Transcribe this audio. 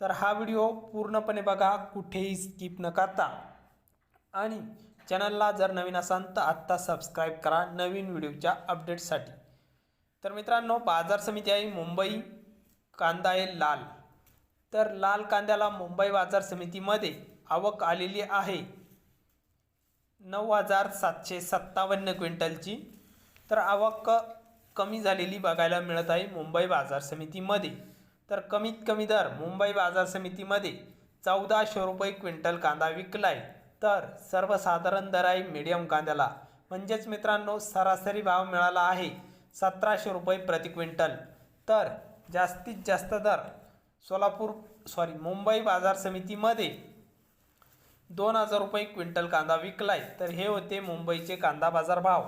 तर हा व्हिडिओ पूर्णपणे बघा कुठेही स्किप न करता. आणि चॅनलला जर नवीन असाल तर आत्ता सबस्क्राईब करा नवीन व्हिडिओच्या अपडेटसाठी तर मित्रांनो बाजार समिती आहे मुंबई कांदा आहे लाल. तर लाल कांद्याला मुंबई बाजार समितीमध्ये आवक आलेली आहे. नऊ हजार सातशे सत्तावन्न क्विंटलची. तर आवक कमी झालेली बघायला मिळत आहे मुंबई बाजार समितीमध्ये. तर कमीत कमी दर मुंबई बाजार समितीमध्ये चौदाशे रुपये क्विंटल कांदा विकलाय. तर सर्वसाधारण दर आहे मीडियम कांद्याला. म्हणजेच मित्रांनो सरासरी भाव मिळाला आहे सतराशे रुपये प्रति क्विंटल. तर जास्तीत जास्त दर सोलापूर सॉरी मुंबई बाजार समितीमध्ये दोन हजार रुपये क्विंटल कांदा विकलाय. तर हे होते मुंबईचे कांदा बाजार भाव.